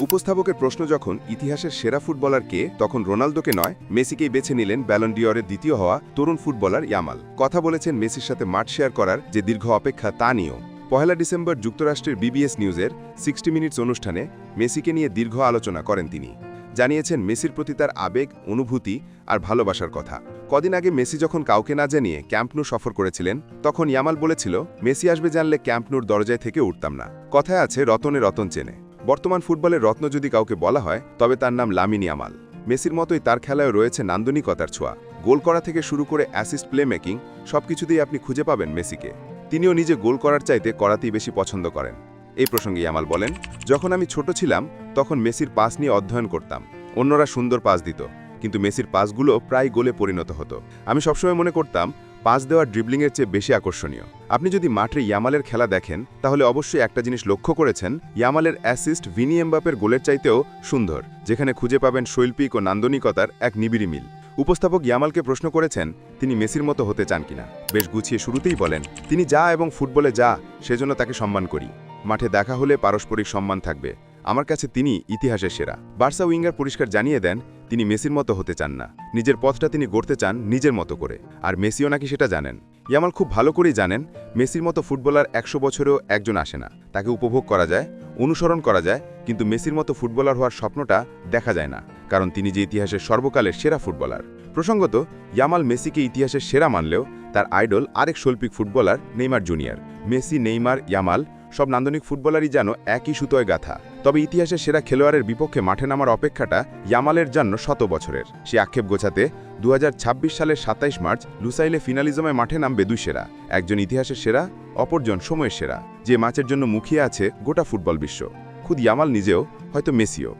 উপস্থাপকের প্রশ্ন যখন ইতিহাসের সেরা ফুটবলার কে, তখন রোনালদোকে নয়, মেসিকেই বেছে নিলেন ব্যালন্ডিয়রের দ্বিতীয় হওয়া তরুণ ফুটবলার ইয়ামাল। কথা বলেছেন মেসির সাথে মাঠ শেয়ার করার যে দীর্ঘ অপেক্ষা তা নিয়েও। পহেলা ডিসেম্বর যুক্তরাষ্ট্রের বিবিএস নিউজের সিক্সটি মিনিটস অনুষ্ঠানে মেসিকে নিয়ে দীর্ঘ আলোচনা করেন তিনি। জানিয়েছেন মেসির প্রতি তার আবেগ, অনুভূতি আর ভালোবাসার কথা। কদিন আগে মেসি যখন কাউকে না জানিয়ে ক্যাম্পনু সফর করেছিলেন, তখন ইয়ামাল বলেছিল, মেসি আসবে জানলে ক্যাম্পনুর দরজায় থেকে উঠতাম না। কথায় আছে রতনে রতন চেনে। বর্তমান ফুটবলের রত্ন যদি কাউকে বলা হয়, তবে তার নাম লামিনি আমাল মেসির মতোই তার খেলায় রয়েছে নান্দনিকতার ছোঁয়া। গোল করা থেকে শুরু করে অ্যাসিস্ট প্লে মেকিং সবকিছুতেই আপনি খুঁজে পাবেন মেসিকে। তিনিও নিজে গোল করার চাইতে করাতেই বেশি পছন্দ করেন। এই প্রসঙ্গে ইয়ামাল বলেন, যখন আমি ছোট ছিলাম, তখন মেসির পাস নিয়ে অধ্যয়ন করতাম। অন্যরা সুন্দর পাস দিত। কিন্তু মেসির পাসগুলো প্রায় গোলে পরিণত হতো। আমি সবসময় মনে করতাম পাস দেওয়ার ড্রিবলিংয়ের চেয়ে বেশি আকর্ষণীয়। আপনি যদি মাঠে ইয়ামালের খেলা দেখেন, তাহলে অবশ্যই একটা জিনিস লক্ষ্য করেছেন, ইয়ামালের অ্যাসিস্ট ভিনি এমবাপের গোলের চাইতেও সুন্দর, যেখানে খুঁজে পাবেন শৈল্পিক ও নান্দনিকতার এক নিবিড়ি মিল। উপস্থাপক ইয়ামালকে প্রশ্ন করেছেন, তিনি মেসির মতো হতে চান কিনা? বেশ গুছিয়ে শুরুতেই বলেন, তিনি যা এবং ফুটবলে যা, সেজন্য তাকে সম্মান করি। মাঠে দেখা হলে পারস্পরিক সম্মান থাকবে। আমার কাছে তিনি ইতিহাসের সেরা। বার্সা উইঙ্গার পরিষ্কার জানিয়ে দেন তিনি মেসির মতো হতে চান না। নিজের পথটা তিনি গড়তে চান নিজের মতো করে। আর মেসিও নাকি সেটা জানেন। ইয়ামাল খুব ভালো করেই জানেন, মেসির মতো ফুটবলার একশো বছরেও একজন আসে না। তাকে উপভোগ করা যায়, অনুসরণ করা যায়, কিন্তু মেসির মতো ফুটবলার হওয়ার স্বপ্নটা দেখা যায় না, কারণ তিনি যে ইতিহাসের সর্বকালের সেরা ফুটবলার। প্রসঙ্গত, ইয়ামাল মেসিকে ইতিহাসের সেরা মানলেও তার আইডল আরেক শৈল্পিক footballer Neymar Junior. Messi, Neymar, Yamal সব নান্দনিক ফুটবলারই যেন একই সুতোয় গাথা। তবে ইতিহাসের সেরা খেলোয়াড়ের বিপক্ষে মাঠে নামার অপেক্ষাটা ইয়ামালের জন্য শত বছরের। সে আক্ষেপ গোছাতে দু হাজার ছাব্বিশ সালের সাতাইশ মার্চ লুসাইলে ফিনালিজমে মাঠে নামবে দুই সেরা, একজন ইতিহাসের সেরা, অপরজন সময়ের সেরা। যে ম্যাচের জন্য মুখিয়ে আছে গোটা ফুটবল বিশ্ব। খুদ ইয়ামাল নিজেও হয়তো মেসিও।